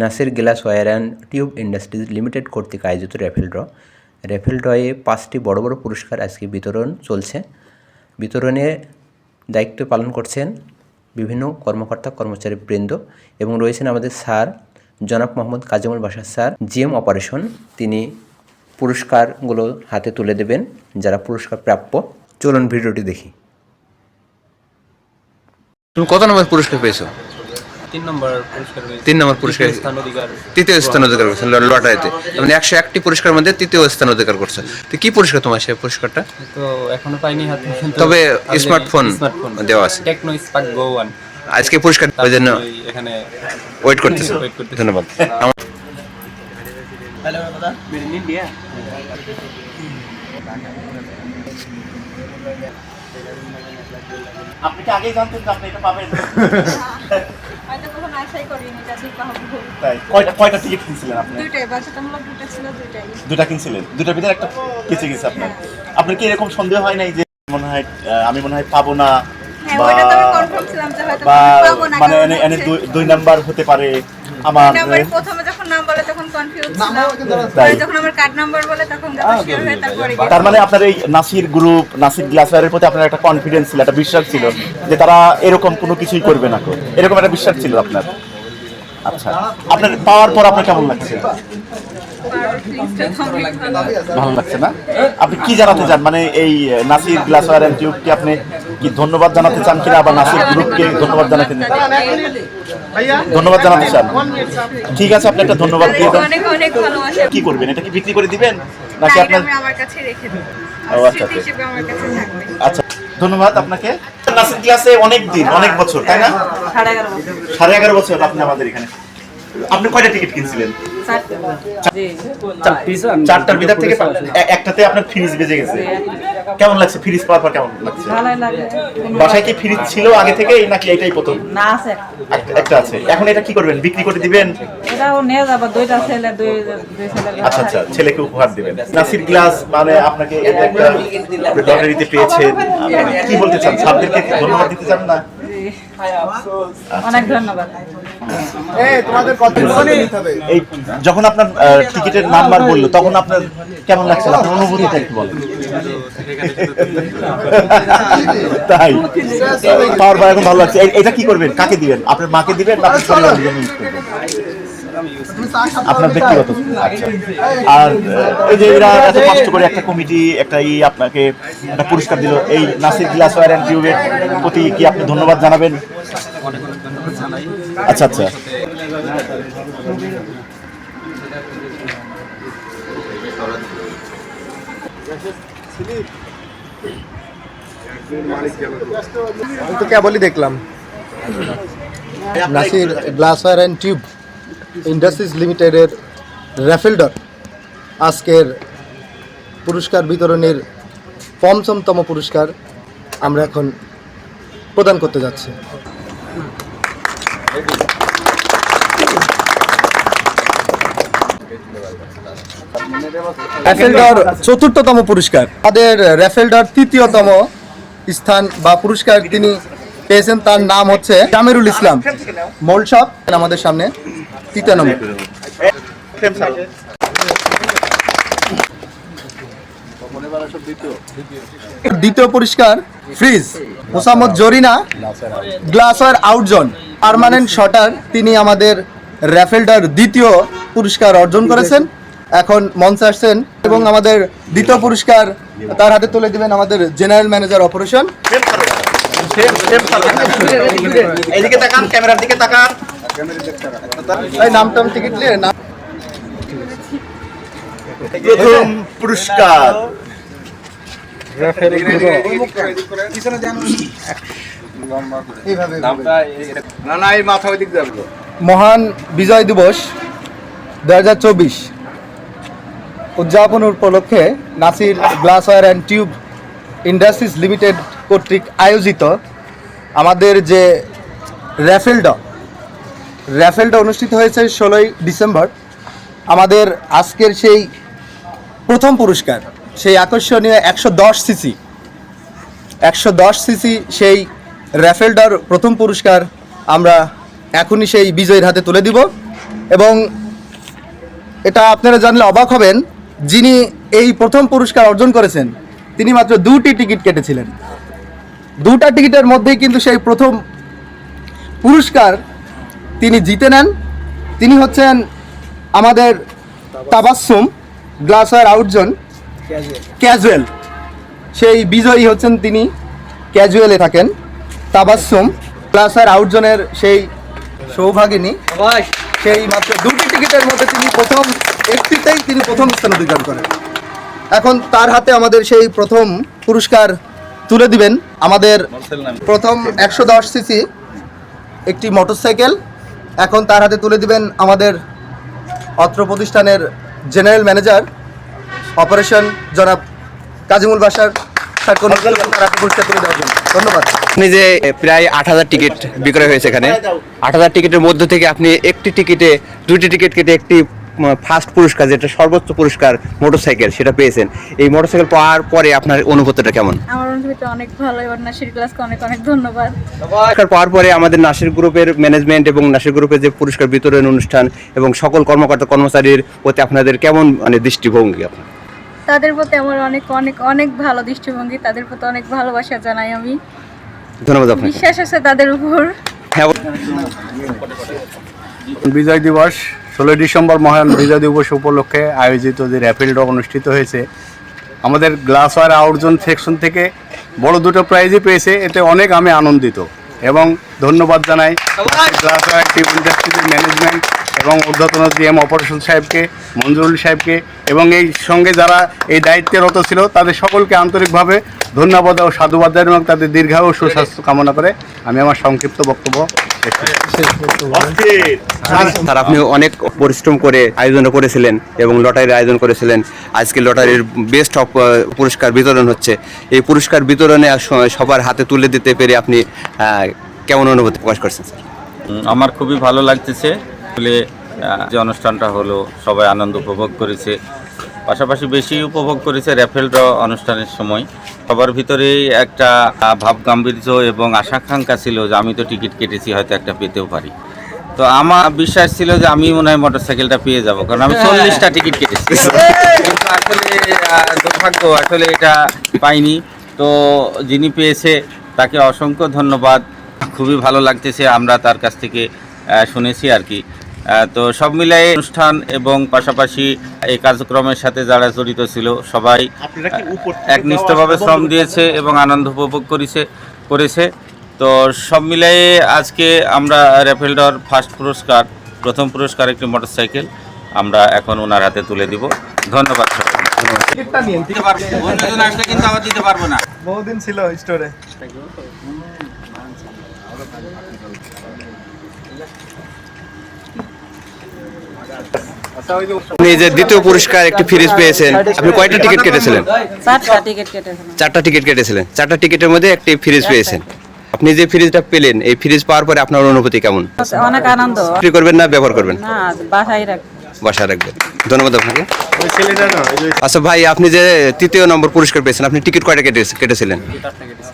Nasir glass ware and tube industries limited কর্তৃক আয়োজিত raffle draw. Raffle ড্রয়ে পাঁচটি বড় বড় পুরস্কার আজকে বিতরণ চলছে। বিতরণে দায়িত্ব পালন করছেন বিভিন্ন কর্মকর্তা, কর্মচারী বৃন্দ এবং রয়েছেন আমাদের স্যার জনাব মোহাম্মদ কাজেমুল বাসার স্যার। জিএম অপারেশন, তিনি পুরস্কারগুলো হাতে তুলে দেবেন যারা পুরস্কার প্রাপ্য। চলুন ভিডিওটি দেখি। তুমি কত নম্বর পুরস্কার পেয়েছ? তিন নম্বর পুরস্কার তিন নম্বর পুরস্কার তৃতীয় স্থান অধিকার তৃতীয় করছে লটারিতে। মানে একশো একটি পুরস্কারের মধ্যে তৃতীয় স্থান অধিকার করছে। তো কি পুরস্কার তোমার সেই পুরস্কারটা? তো এখনও পাইনি হাতে তবে স্মার্টফোন দেওয়া আছে। Tecno Spark Go one. আজকে পুরস্কার ওই জন্য এখানে ওয়েট করতেছে। ধন্যবাদ। আপনি কি আগেই জানতেন যে আপনি এটা পাবেন? আশাই করিনি চাকরি পাবো তাই কয়টা কয়টা টিকিট কিনছিলেন আপনি? দুইটাই বাধ্যতামূলক দুইটা ছিল দুইটাই। দুটা কিনছিলেন? দুটার ভিতরে একটা বেঁচে গেছে আপনার। আপনার কি এরকম সন্দেহ হয় নাই যে মনে হয় আমি মনে হয় পাবো না হ্যাঁ বা মানে দুই- নাম্বার হতে পারে আমার নাম বলে তখন কনফিউজ তাই। যখন আমার কার্ড নাম্বার বলে তখন যত শিওর তারপরে তার মানে আপনার এই নাসির গ্রুপ নাসির গ্লাসওয়ারের প্রতি আপনার একটা কনফিডেন্স ছিল একটা বিশ্বাস ছিল যে তারা এরকম কোনো কিছুই করবে না। তো। এরকম একটা বিশ্বাস ছিল আপনার। আচ্ছা। আপনার পাওয়ার পর আপনার কেমন লাগছে? ভালো লাগছে না? আপনি কি জানাতে চান? মানে এই নাসির গ্লাসওয়ার এন্ড টিউবকে আপনি কি ধন্যবাদ জানাতে চান কিনা বা নাসির গ্রুপকে ধন্যবাদ জানাতে ধন্যবাদ জানাতে চান। ঠিক আছে আপনি একটা ধন্যবাদ দিয়ে দেন। অনেক অনেক ভালোবাসা। কি করবেন? এটা কি বিক্রি করে দিবেন? নাকি আপনার আমার কাছে রেখে ও, আচ্ছা, আমার কাছে থাকবে। আচ্ছা ধন্যবাদ আপনাকে। নাসির ক্লাসে অনেক দিন অনেক বছর তাই না? সাড়ে এগারো বছর। আপনি আমাদের এখানে। আপনি কয়টা টিকিট কিনছিলেন? চারটার ভিতর থেকে একটাতে আপনার ফ্রিজ বেজে গেছে। কেমন লাগছে? ফ্রিজ পাওয়ার পর কেমন লাগছে? ভালোই লাগে। বাসায় কি ফ্রিজ ছিল আগে থেকে নাকি এটাই প্রথম? না আছে একটা- আছে। এখন এটা কি করবেন? বিক্রি করে দিবেন? এটাও নিয়ে যাব দুইটা ছেলে দুই দুই ছেলে আচ্ছা আচ্ছা ছেলেকে উপহার দিবেন। নাসির গ্লাস মানে আপনাকে এটা একটা লটারিতে পেয়েছেন। কি বলতে চান? সাবদেরকে ধন্যবাদ দিতে চান না? অনেক ধন্যবাদ। এই যখন আপনার টিকিটের নাম্বার বলল, তখন আপনার কেমন লাগছিল আপনার অনুভূতিটা একটু বলেন। তাই। পাওয়ার পর এখন ভালো লাগছে। এটা কি করবেন? কাকে দিবেন? আপনার মাকে দিবেন না আপনার আপনার ব্যক্তিগত। আচ্ছা। আর এই যে এরা এত কষ্ট করে একটা কমিটি, একটা ই আপনাকে একটা পুরস্কার দিল, এই নাসির গ্লাস ওয়ার অ্যান্ড টিউবের প্রতি কি আপনি ধন্যবাদ জানাবেন? আচ্ছা আচ্ছা। আমি তো দেখলাম। নাসির টিউব ইন্ডাস্ট্রিজ লিমিটেডের আজকের পুরস্কার বিতরণের পঞ্চমতম পুরস্কার আমরা এখন প্রদান করতে যাচ্ছি। র্যাফেলডর চতুর্থতম পুরস্কার। তাদের র্যাফেলডর তৃতীয়তম স্থান বা পুরস্কার তিনি পেয়েছেন, তার নাম হচ্ছে জামিরুল ইসলাম। মোলসব আমাদের সামনে তৃতীয় নম্বর। দ্বিতীয় পুরস্কার, ফ্রিজ, মোসাম্মদ জরিনা গ্লাসওয়ার আউটজন পার্মানেন্ট শটার তিনি আমাদের র্যাফেলডার দ্বিতীয় পুরস্কার অর্জন করেছেন। এখন মঞ্চে আসছেন এবং আমাদের দ্বিতীয় পুরস্কার তার হাতে তুলে দিবেন আমাদের জেনারেল ম্যানেজার অপারেশন এদিকে তাকান ক্যামেরার দিকে তাকান। এই নামটাম টিকিট নিয়ে নাম প্রথম পুরস্কার। মহান বিজয় দিবস দু হাজার চব্বিশ উদযাপন উপলক্ষে Nasir glassware and tube industries limited কর্তৃক আয়োজিত আমাদের যে র্যাফেলডা র্যাফেলডা অনুষ্ঠিত হয়েছে ষোলোই ডিসেম্বর। আমাদের আজকের সেই প্রথম পুরস্কার সেই আকর্ষণীয় একশো দশ সিসি একশো দশ সিসি সেই র্যাফেলডার প্রথম পুরস্কার আমরা এখনই সেই বিজয়ীর হাতে তুলে দিব। এবং এটা আপনারা জানলে অবাক হবেন যিনি এই প্রথম পুরস্কার অর্জন করেছেন তিনি মাত্র দুটি টিকিট কেটেছিলেন। দুটা টিকিটের মধ্যেই কিন্তু সেই প্রথম পুরস্কার তিনি জিতে নেন। তিনি হচ্ছেন আমাদের তাবাসুম গ্লাসওয়ার আউটজন ক্যাজুয়াল। সেই বিজয়ী হচ্ছেন তিনি ক্যাজুয়ালে থাকেন। তাবাসুম গ্লাসওয়ার আউটজনের সেই সৌভাগিনী। সেই মাত্র দুটি টিকিটের মধ্যে তিনি প্রথম একটিতেই তিনি প্রথম স্থান অধিকার করেন। এখন তার হাতে আমাদের সেই প্রথম পুরস্কার তুলে দিবেন আমাদের প্রথম একশো দশ সিসি একটি মোটরসাইকেল এখন তার হাতে তুলে দিবেন আমাদের অত্র প্রতিষ্ঠানের জেনারেল ম্যানেজার অপারেশন জনাব কাজিমুল বাসার ধন্যবাদ। আপনি যে প্রায় আট হাজার টিকিট বিক্রয় হয়েছে এখানে আট হাজার টিকিটের মধ্য থেকে আপনি একটি টিকিটে দুটি টিকিট কেটে একটি ফার্স্ট পুরস্কার যেটা সর্বোচ্চ পুরস্কার মোটরসাইকেল সেটা পেয়েছেন। এই মোটরসাইকেল পাওয়ার পরে আপনার অনুভূতিটা কেমন? আমার অনুভূতি অনেক ভালো এবার নাসির ক্লাসকে অনেক অনেক ধন্যবাদ। পুরস্কার পাওয়ার পরে আমাদের নাসির গ্রুপের ম্যানেজমেন্ট এবং নাসির গ্রুপের যে পুরস্কার বিতরণ অনুষ্ঠান এবং সকল কর্মকর্তা কর্মচারীর প্রতি আপনাদের কেমন মানে দৃষ্টিভঙ্গি আপনার? তাদের প্রতি আমার অনেক অনেক অনেক ভালো দৃষ্টিভঙ্গি তাদের প্রতি অনেক ভালোবাসা জানাই আমি। ধন্যবাদ আপনাকে। বিশ্বাস আছে তাদের উপর। হ্যাঁ বিজয় দিবস ষোলোই ডিসেম্বর মহান বিজয় দিবস উপলক্ষে আয়োজিত যে র্যাপিড ড্র অনুষ্ঠিত হয়েছে আমাদের গ্লাসওয়ার আউটজন সেকশন থেকে বড় দুটো প্রাইজই পেয়েছে এতে অনেক আমি আনন্দিত। এবং ধন্যবাদ জানাই ইন্ডাস্ট্রিজের ম্যানেজমেন্ট এবং ঊর্ধ্বতন জিএম অপারেশন সাহেবকে মঞ্জুরুল সাহেবকে এবং এই সঙ্গে যারা এই দায়িত্বেরত ছিল তাদের সকলকে আন্তরিকভাবে ধন্যবাদ ও সাধুবাদ জানাই এবং তাদের দীর্ঘায় ও সুস্বাস্থ্য কামনা করে আমি আমার সংক্ষিপ্ত বক্তব্য। স্যার আপনি অনেক পরিশ্রম করে আয়োজন করেছিলেন এবং লটারির আয়োজন করেছিলেন। আজকে লটারির বেস্ট অফ পুরস্কার বিতরণ হচ্ছে। এই পুরস্কার বিতরণে সবার হাতে তুলে দিতে পেরে আপনি কেমন অনুভূতি প্রকাশ করছেন স্যার? আমার খুবই ভালো লাগতেছে। যে অনুষ্ঠানটা হলো সবাই আনন্দ উপভোগ করেছে। পাশাপাশি বেশি উপভোগ করেছে র্যাফেল ড্র অনুষ্ঠানের সময়। সবার ভিতরেই একটা ভাব গাম্ভীর্য এবং আশাকাঙ্ক্ষা ছিল যে আমি তো টিকিট কেটেছি হয়তো একটা পেতেও পারি। তো আমার বিশ্বাস ছিল যে আমি মনে হয় মোটরসাইকেলটা পেয়ে যাব কারণ আমি চল্লিশটা টিকিট কেটেছি। কিন্তু আসলে দুর্ভাগ্য আসলে এটা পাইনি। তো যিনি পেয়েছে তাকে অসংখ্য ধন্যবাদ। খুবই ভালো লাগতেছে আমরা তার কাছ থেকে শুনেছি আর কি। তো সব মিলাই অনুষ্ঠান এবং পাশাপাশি এই কার্যক্রমের সাথে যারা জড়িত ছিল সবাই একনিষ্ঠভাবে শ্রম দিয়েছে এবং আনন্দ উপভোগ করেছে করেছে। তো সব মিলাই আজকে আমরা র্যাফেলডর ফার্স্ট পুরস্কার প্রথম পুরস্কার একটি মোটরসাইকেল আমরা এখন ওনার হাতে তুলে দিব। ধন্যবাদ সবাইকে। দিতে পারব। অন্যজন আসলে কিন্তু আবার দিতে পারব না। বহুদিন ছিল স্টোরে। আপনি যে দ্বিতীয় পুরস্কার একটি ফ্রিজ পেয়েছেন। আপনি কয়টা টিকিট কেটেছিলেন? চারটা টিকিট কেটেছিলাম। চারটা টিকিট কেটেছিলেন। চারটা টিকিটের মধ্যে একটি ফ্রিজ পেয়েছেন। আপনি যে ফ্রিজটা পেলেন এই ফ্রিজ পাওয়ার পরে আপনার অনুভূতি কেমন? অনেক আনন্দ। বিক্রি করবেন না ব্যবহার করবেন? না বাসায় রাখ বাসায় রাখবেন। ধন্যবাদ আপনাকে। আচ্ছা ভাই আপনি যে তৃতীয় নম্বর পুরস্কার পেয়েছেন আপনি টিকিট কয়টা কেটে কেটেছিলেন?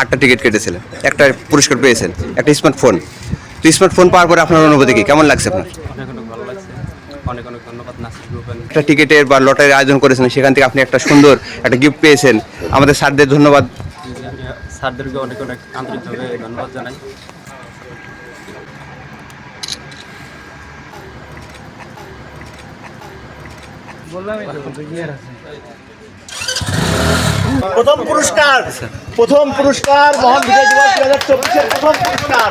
আটটা টিকিট কেটেছিলেন। একটা পুরস্কার পেয়েছেন একটা স্মার্টফোন। তো স্মার্টফোন পাওয়ার পরে আপনার অনুভূতি কি? কেমন লাগছে আপনার? অনেক অনেক একটা টিকিটের বা লটারির আয়োজন করেছেন সেখান থেকে আপনি একটা সুন্দর একটা গিফট পেয়েছেন। আমাদের স্যারদের ধন্যবাদ। স্যারদেরকে অনেক অনেক আন্তরিকভাবে ধন্যবাদ জানাই। প্রথম পুরস্কার প্রথম পুরস্কার মহান বিজয় দিবস দুই হাজার চব্বিশের প্রথম পুরস্কার।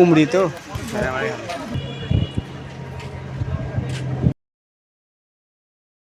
উমরি তো।